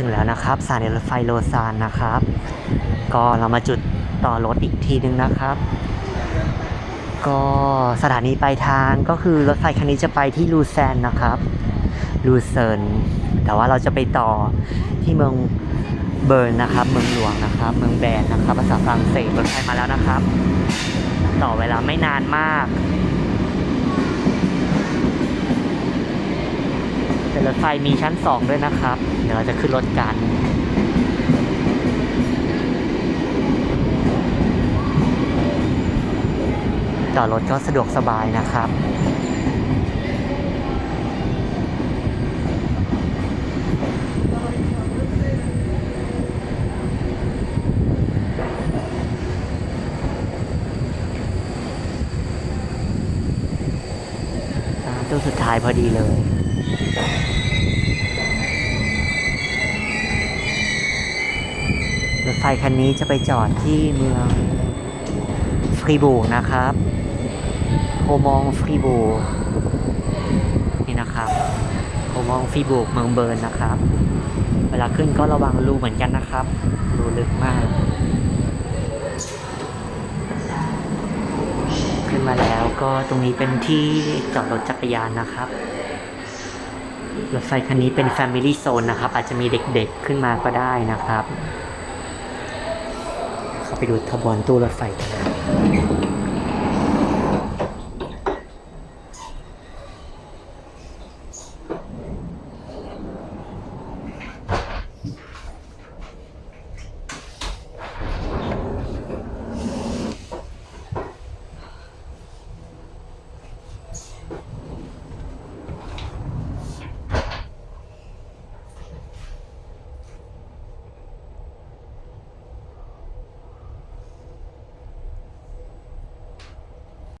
ถึงแล้วนะครับสถานีรถไฟโลซานนะครับ ก็เรามาจุดต่อรถอีกทีนึงนะครับ ก็สถานีปลายทางก็คือรถไฟคันนี้จะไปที่ลูแซนนะครับลูเซิร์นแต่ว่าเราจะไปต่อที่เมืองเบิร์นนะครับ เมืองหลวงนะครับ เมืองแบรนนะครับ ภาษาฝรั่งเศสรถไฟมาแล้วนะครับ ต่อเวลาไม่นานมาก แต่รถไฟมีชั้นสองด้วยนะครับ เดี๋ยวเราจะขึ้นรถกันต่อรถก็สะดวกสบายนะครับอ่าตู้สุดท้ายพอดีเลย รถไฟคันนี้จะไปจอดที่เมืองฟรีบูนะครับโฮมองฟรีบูนี่นะครับโฮมองฟรีบูเมืองเบิร์นนะครับ เวลาขึ้นก็ระวังรูเหมือนกันนะครับ รูลึกมาก ขึ้นมาแล้วก็ตรงนี้เป็นที่จอดรถจักรยานนะครับ รถไฟคันนี้เป็น Family Zone นะครับ อาจจะมีเด็กๆขึ้นมาก็ได้นะครับ เข้าไปดูทบวนตู้รถไฟกันนะ